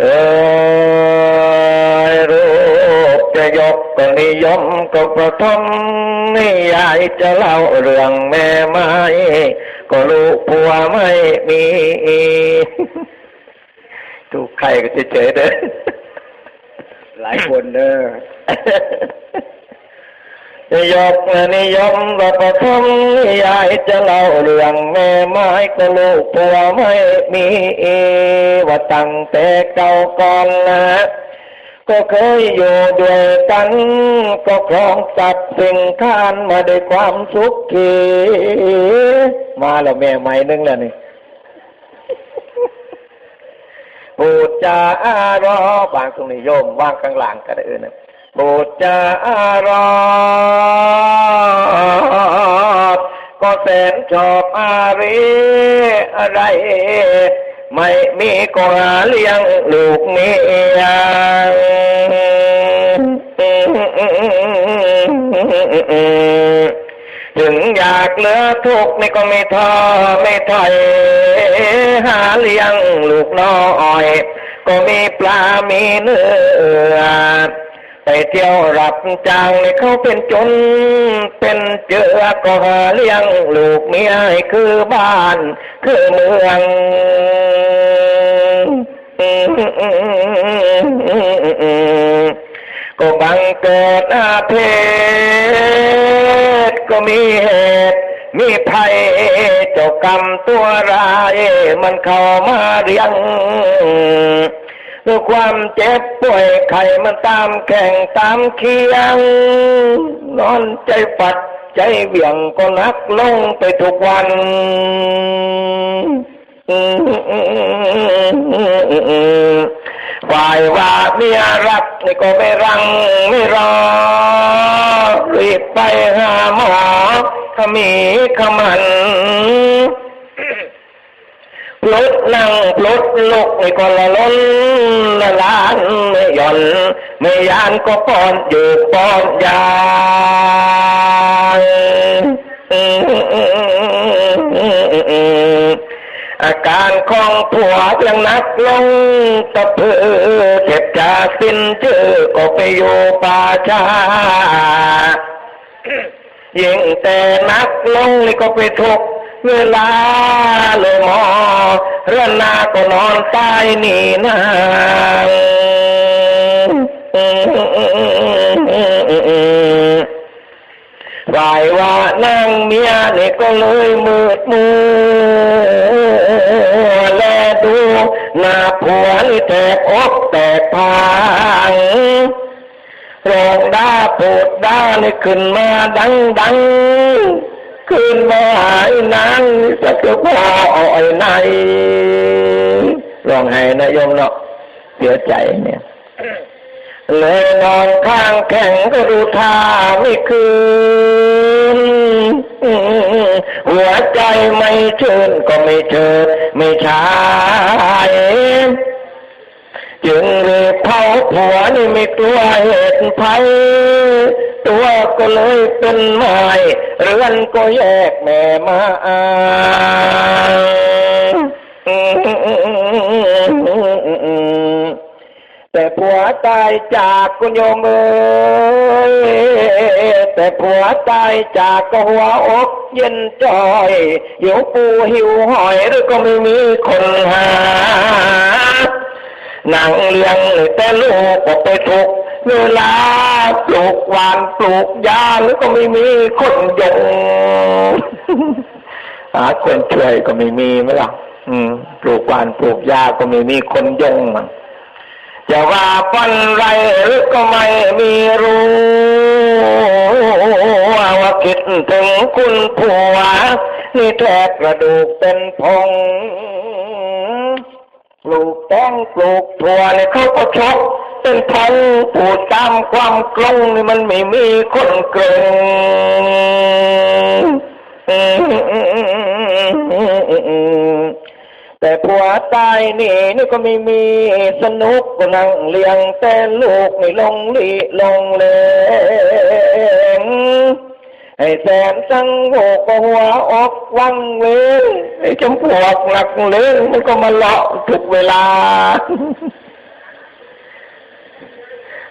เออรูปจะยกก็นิยมก็ประทมนิยายจะเล่าเรื่องแม่ไม้ก็ลูกผัวไม่มีถูกใครก็เฉยๆเด้อหลายคนเด้อะ ยกนิยมว่าประทมนิยายจะเล่าเรื่องแม่ไม้ก็ลูกผัวไม่มีว่าตั้งแต่เก่าก่อนนะก็เคยอยู่ด้วยกัน ก็ครองสัตว์สิ่งทานมาด้วยความสุขขีมาแล้วแม่ใหม่นึงแล้วนี่ปูดจาอารอบางตรงนี้โยมว่างกลางหลังก็ได้เออนะ ปูดจาอารอก็แสนชอบอารีอะไร ไม่มีก็หาเลี้ยงลูกเมียถึงอยากเลือทุกข์นี่ก็ไม่ท้อไม่ถอยหาเลี้ยงลูกน้อย ก็มีปลามีเนื้อ ไปเที่ยวรับจ้างในเขาเป็นจน เป็นเจือก็หาเลี้ยงลูกเมียให้คือบ้าน คือเมืองก็บังเกิดอาเพศก็มีเหตุ มีภัยเจ้ากรรมตัวร้ายมันเข้ามาเรียง ด้วยความเจ็บป่วยไข้มันตามแข่งตามเคียง นอนใจปัดใจเบี่ยงก็นักลงไปทุกวันฝ่ายว่าเมียรักนี่ก็ไม่รังไม่รอ รีบไปหาหมอขมีขมัน ลุดนั่งปลุดลุกไม่ก็ละล้นละล้านไม่หย่อน ไม่ยานก็ป้อนอยู่ป้อนยานอาการของผัวยังนักลงตะเพือเจ็บจะสิ้นชื่อก็ไปอยู่ป่าชายิ่งแต่นักลงนี่ก็ไปทุกข์ เวลาลยหมอเรื่อนนาก็นอนตายนี่นาฝ่ายว่านางเมียนี่ก็เลยมืดมัวแลดูหน้าผัวนี่แตกอกแตกพางร้องด้าปูดด้านี่ขึ้นมาดังดัง ขึ้นมาหายนางสักพ่ออ่อยในร้องไห้นะโยมเนาะเสียใจเนี่ยเลยนอนข้างแข็งก็ดูท่าไม่คืน หัวใจไม่เชื่นก็ไม่เชิดไม่ชายจึงรีบเผาผัวนี่ไม่กลัวเหตุภัย ตัวก็เลยเป็นไม้เรือนก็แยกแม่มาแต่ผัวตายจากคุณโยมเอ้ยแต่ผัวตายจากก็หัวอกเย็นจอยหิวปูหิวหอยหรือก็ไม่มีคนหานางเลี้ยงแต่ลูกก็ไปทุก เวลาปลูกหวานปลูกยาหรือก็ไม่มีคนยงหาคนช่วยก็ไม่มีไหมล่ะอืมปลูกหวานปลูกยาก็ไม่มีคนยงมันจะว่าปันไรหรือก็ไม่มีรู้ว่าคิดถึงคุณผัว นี่แทบกระดูกเป็นพงปลูกแตงปลูกถั่วเนี่ยเขาก็ชก เป็นพันปูดตามความกลงนี่มันไม่มีคนเก่งแต่ผัวตายนี่นี่ก็ไม่มีสนุกก็นั่งเลี้ยงแต่ลูกไม่ลงลีลงเลงให้แสนสังโหกก็หัวอกวังเวงไอ้จำพวกหลักเลงมันก็มาเลาะทุกเวลา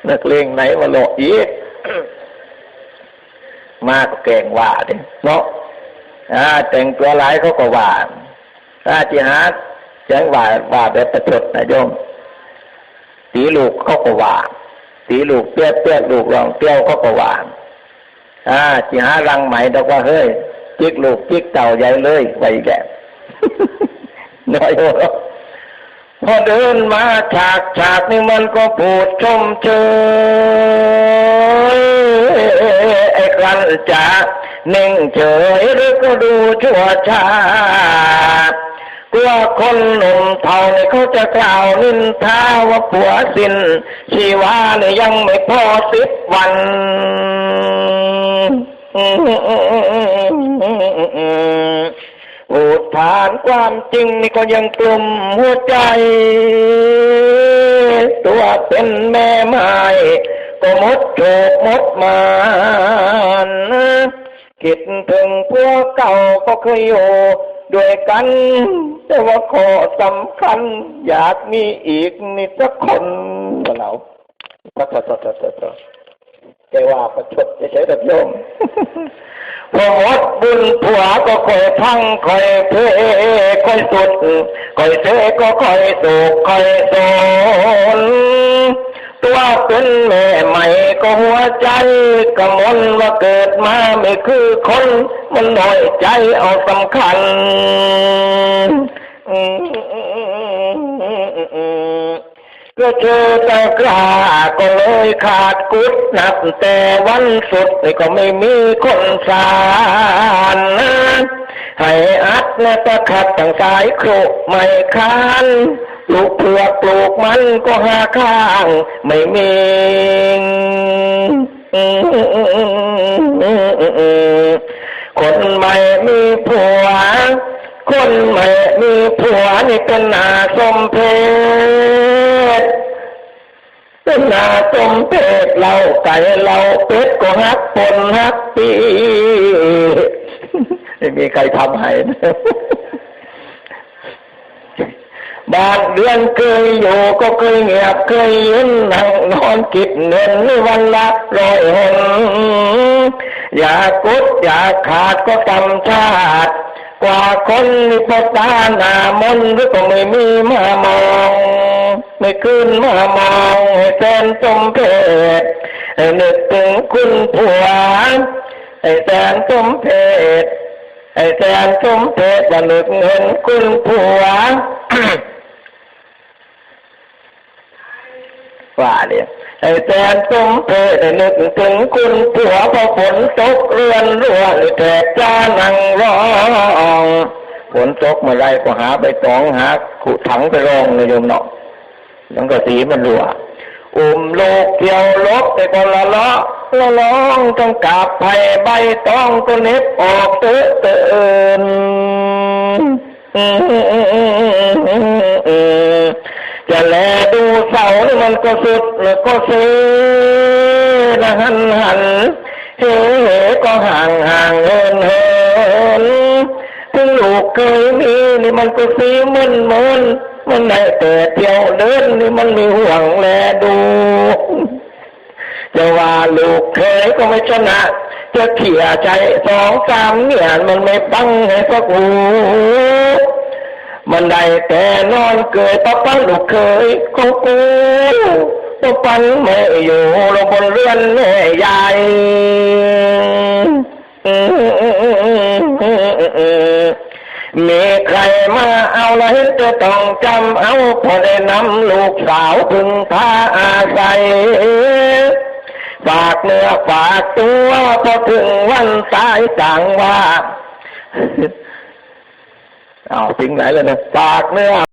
นักเลงไหนมาหลอกอีกมาก็แกงว่าเด้เนาะอาแต่งตัวหลายเขาก็ว่าถ้าจิหาเสียงว่าว่าแบบประชดนะโยมตีลูกเขาก็ว่าตีลูกเปี้ยเปี้ยลูกรองเปี้ยวเขาก็ว่าอ่าจิหารังไหมดอกว่าเฮ้ยจิกลูกจิกเต่าใหญ่เลยไปแกน้อยโพอเดินมาฉากฉากนี่มันก็ปูดชมเชยไอ้ครันจะนิ่งเฉยหรือก็ดูชั่วชากลัวคนหนุ่มเท่านี่เขาจะกล่าวนินทาว่าผัวสินชีวาเนี่ยยังไม่พอสิบวันอ ทานความจริงนี่ก็ยังกลุ่มหัวใจ ตัวเป็นแม่ไม้ก็มดโฉกมดมานคิดถึงพวกเก่าก็เคยอยู่ด้วยกัน แต่ว่าขอสำคัญ อยากมีอีกนิดสักคนเราปัดปัดปัดปัดปัด แกว่าประชดเฉยๆแบบโยมพอหมดบุญผัวก็คอยพังคอยเพคอยสุดคอยเทก็คอยสุกคอยโซนตัวเป็นแม่ใหม่ก็หัวใจกระมนว่าเกิดมาไม่คือคน มันหน่อยใจเอาสำคัญ ก็เจอตะกร้าก็เลยขาดกุดนับแต่วันสุดก็ไม่มีคนสารนให้อัดและตะขัดต่างกายโครกไม่คานปลูกเผือกปลูกมันก็หาข้างไม่มีคนใหม่มีผัว คนใหม่มีผัวนี่เป็นนาสมเพชเป็นนาสม เพชเราไก่เราเป็ดก็ฮักปนฮักปีไม่มีใครทำให้นะบานเดือนเคยอยู่ก็เคยเงียบเคยยืนนั่งนอนกิดเงินวันละร้อยหนอย่ากดอย่าขาดก็ตำชาติกว่าคนนี่พตาหนามนหรือก็ไม่มีมามอง ไม่ขึ้นมามองให้แฟนสมเพศให้นึกถึงคุณผัวให้แฟนสมเพศให้แฟนสมเพศว่านึกเห็นคุณผัวว่าเนี่ยไอ้แฟนสมเพศได้นึกถึงคุณผัวพอฝนตกเรือนรั่วแทบจ้านั่งร้องฝนตกเมื่อไรก็หาใบตองหาขุถังไปรองเลยโยมเนาะ ยังก็สีมันรั่วอุ้มโลกเกี่ยวลบไปก็ละลาะละร้องต้องกาบไผ่ใบตองก็เน็บออกเตอะเตือนจะแลดูเสานี่มันก็สุดแล้วก็เสียนะหันหันเฮ้ก็ห่างห่างเหินเหินถึงลูกเคยมีนี่มันก็สีมึนมึน มันได้แต่เที่ยวเดินนี่มันมีห่วงแลดูจะว่าลูกเคยก็ไม่ชนะ จะเขี่ยใจสองสามเนี่ยมันไม่ปังให้พวกหูมันได้แต่นอนเกิดปะปังลูกเคยของกูปะปันไม่อยู่ลงบนเรือนแม่ใหญ่ มีใครมาเอาแล้วจะต้องจำเอาพอได้นำลูกสาวพึงพาอาศัยฝากเนื้อฝากตัวพอถึงวันตายต่างว่าเอาทิ้งไหนเลยนะฝากเนื้อ